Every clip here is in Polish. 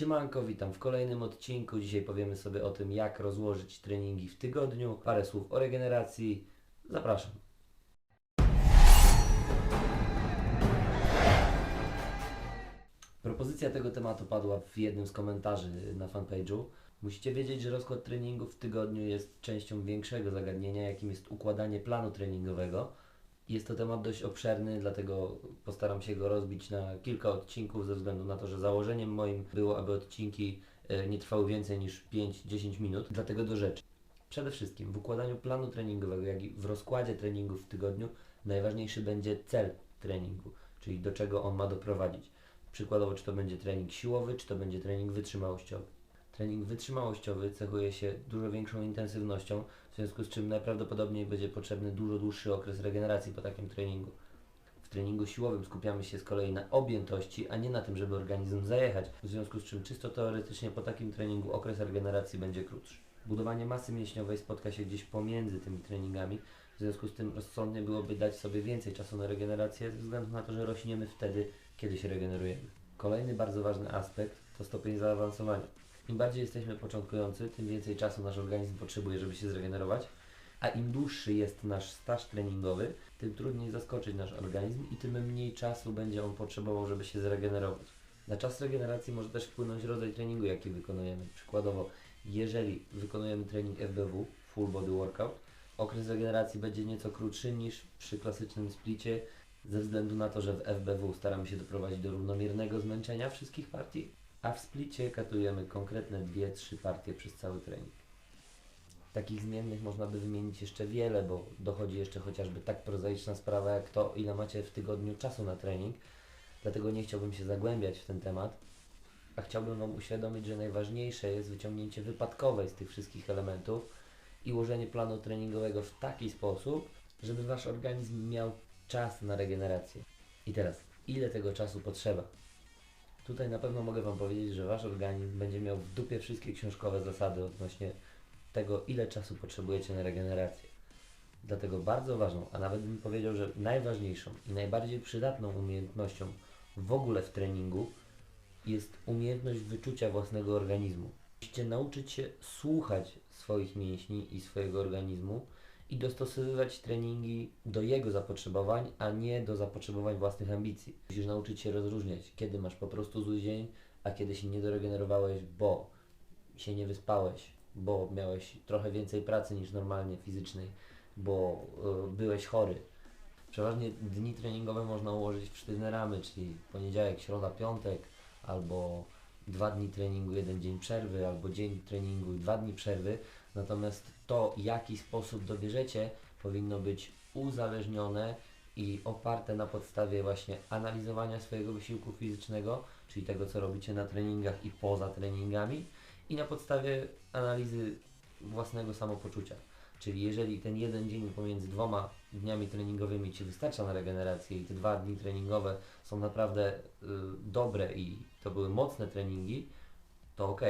Siemanko, witam w kolejnym odcinku. Dzisiaj powiemy sobie o tym, jak rozłożyć treningi w tygodniu. Parę słów o regeneracji. Zapraszam. Propozycja tego tematu padła w jednym z komentarzy na fanpage'u. Musicie wiedzieć, że rozkład treningów w tygodniu jest częścią większego zagadnienia, jakim jest układanie planu treningowego. Jest to temat dość obszerny, dlatego postaram się go rozbić na kilka odcinków, ze względu na to, że założeniem moim było, aby odcinki e, nie trwały więcej niż 5-10 minut. Dlatego do rzeczy. Przede wszystkim w układaniu planu treningowego, jak i w rozkładzie treningów w tygodniu, najważniejszy będzie cel treningu, czyli do czego on ma doprowadzić. Przykładowo, czy to będzie trening siłowy, czy to będzie trening wytrzymałościowy. Trening wytrzymałościowy cechuje się dużo większą intensywnością, w związku z czym najprawdopodobniej będzie potrzebny dużo dłuższy okres regeneracji po takim treningu. W treningu siłowym skupiamy się z kolei na objętości, a nie na tym, żeby organizm zajechać, w związku z czym czysto teoretycznie po takim treningu okres regeneracji będzie krótszy. Budowanie masy mięśniowej spotka się gdzieś pomiędzy tymi treningami, w związku z tym rozsądnie byłoby dać sobie więcej czasu na regenerację, ze względu na to, że rośniemy wtedy, kiedy się regenerujemy. Kolejny bardzo ważny aspekt to stopień zaawansowania. Im bardziej jesteśmy początkujący, tym więcej czasu nasz organizm potrzebuje, żeby się zregenerować, a im dłuższy jest nasz staż treningowy, tym trudniej zaskoczyć nasz organizm i tym mniej czasu będzie on potrzebował, żeby się zregenerować. Na czas regeneracji może też wpłynąć rodzaj treningu, jaki wykonujemy. Przykładowo, jeżeli wykonujemy trening FBW, Full Body Workout, okres regeneracji będzie nieco krótszy niż przy klasycznym splicie, ze względu na to, że w FBW staramy się doprowadzić do równomiernego zmęczenia wszystkich partii, a w splicie katujemy konkretne 2-3 partie przez cały trening. Takich zmiennych można by wymienić jeszcze wiele, bo dochodzi jeszcze chociażby tak prozaiczna sprawa jak to, ile macie w tygodniu czasu na trening. Dlatego nie chciałbym się zagłębiać w ten temat, a chciałbym Wam uświadomić, że najważniejsze jest wyciągnięcie wypadkowej z tych wszystkich elementów i ułożenie planu treningowego w taki sposób, żeby Wasz organizm miał czas na regenerację. I teraz, ile tego czasu potrzeba? Tutaj na pewno mogę Wam powiedzieć, że Wasz organizm będzie miał w dupie wszystkie książkowe zasady odnośnie tego, ile czasu potrzebujecie na regenerację. Dlatego bardzo ważną, a nawet bym powiedział, że najważniejszą i najbardziej przydatną umiejętnością w ogóle w treningu jest umiejętność wyczucia własnego organizmu. Musicie nauczyć się słuchać swoich mięśni i swojego organizmu i dostosowywać treningi do jego zapotrzebowań, a nie do zapotrzebowań własnych ambicji. Musisz nauczyć się rozróżniać, kiedy masz po prostu zły dzień, a kiedy się nie doregenerowałeś, bo się nie wyspałeś, bo miałeś trochę więcej pracy niż normalnie fizycznej, bo y, byłeś chory. Przeważnie dni treningowe można ułożyć w sztywne ramy, czyli poniedziałek, środa, piątek, albo dwa dni treningu, jeden dzień przerwy, albo dzień treningu dwa dni przerwy. Natomiast to, jaki sposób dobierzecie, powinno być uzależnione i oparte na podstawie właśnie analizowania swojego wysiłku fizycznego, czyli tego, co robicie na treningach i poza treningami, i na podstawie analizy własnego samopoczucia. Czyli jeżeli ten jeden dzień pomiędzy dwoma dniami treningowymi Ci wystarcza na regenerację i te dwa dni treningowe są naprawdę y, dobre i to były mocne treningi, to ok.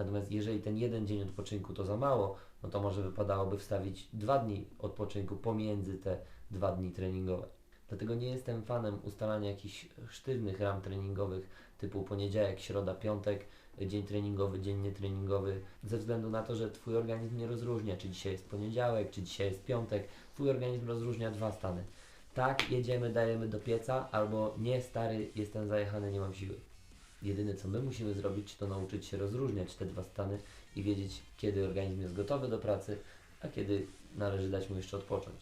Natomiast jeżeli ten jeden dzień odpoczynku to za mało, no to może wypadałoby wstawić dwa dni odpoczynku pomiędzy te dwa dni treningowe. Dlatego nie jestem fanem ustalania jakichś sztywnych ram treningowych typu poniedziałek, środa, piątek, dzień treningowy, dzień nietreningowy, ze względu na to, że Twój organizm nie rozróżnia, czy dzisiaj jest poniedziałek, czy dzisiaj jest piątek. Twój organizm rozróżnia dwa stany. Tak, jedziemy, dajemy do pieca, albo nie, stary, jestem zajechany, nie mam siły. Jedyne co my musimy zrobić, to nauczyć się rozróżniać te dwa stany i wiedzieć, kiedy organizm jest gotowy do pracy, a kiedy należy dać mu jeszcze odpocząć.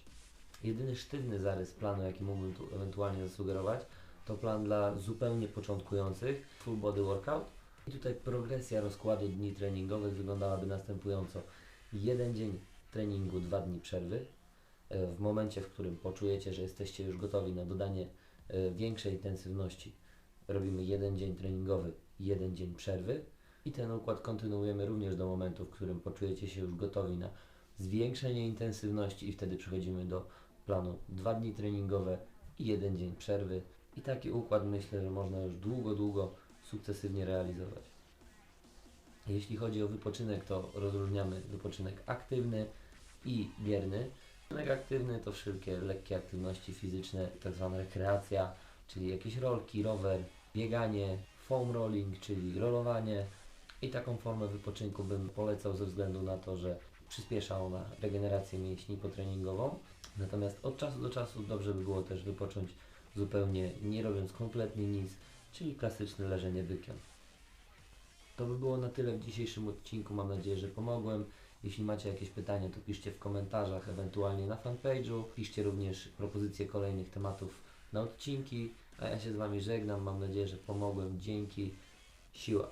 Jedyny sztywny zarys planu, jaki mógłbym tu ewentualnie zasugerować, to plan dla zupełnie początkujących, full body workout. I tutaj progresja rozkładu dni treningowych wyglądałaby następująco. Jeden dzień treningu, dwa dni przerwy. E, W momencie, w którym poczujecie, że jesteście już gotowi na dodanie e, większej intensywności, robimy jeden dzień treningowy, jeden dzień przerwy i ten układ kontynuujemy również do momentu, w którym poczujecie się już gotowi na zwiększenie intensywności i wtedy przechodzimy do planu dwa dni treningowe i jeden dzień przerwy. I taki układ myślę, że można już długo, długo sukcesywnie realizować. Jeśli chodzi o wypoczynek, to rozróżniamy wypoczynek aktywny i bierny. Wypoczynek aktywny to wszelkie lekkie aktywności fizyczne, tak zwana rekreacja, czyli jakieś rolki, rower, bieganie, foam rolling, czyli rolowanie i taką formę wypoczynku bym polecał ze względu na to, że przyspiesza ona regenerację mięśni potreningową. Natomiast od czasu do czasu dobrze by było też wypocząć zupełnie nie robiąc kompletnie nic, czyli klasyczne leżenie bykiem. To by było na tyle w dzisiejszym odcinku. Mam nadzieję, że pomogłem. Jeśli macie jakieś pytania, to piszcie w komentarzach, ewentualnie na fanpage'u. Piszcie również propozycje kolejnych tematów na odcinki. A ja się z Wami żegnam. Mam nadzieję, że pomogłem. Dzięki. Siła.